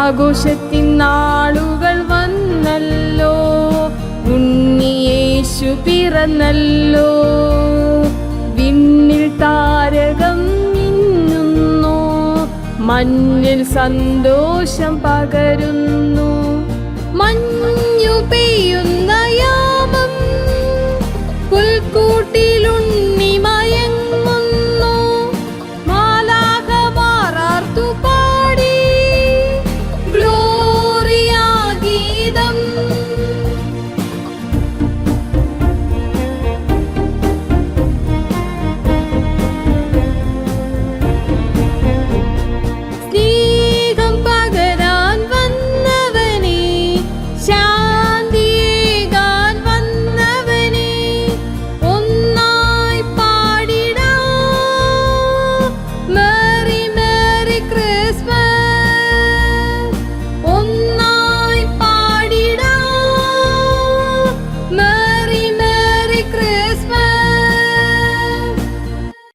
ആഘോഷത്തിൻ നാളുകൾ വന്നല്ലോ ഉണ്ണിയേശു പിറന്നല്ലോ. വിണ്ണിൽ താരകം മിന്നുന്നു മഞ്ഞിൽ സന്തോഷം പകരുന്നു. മഞ്ഞു പെയ്യുന്ന புல்கூ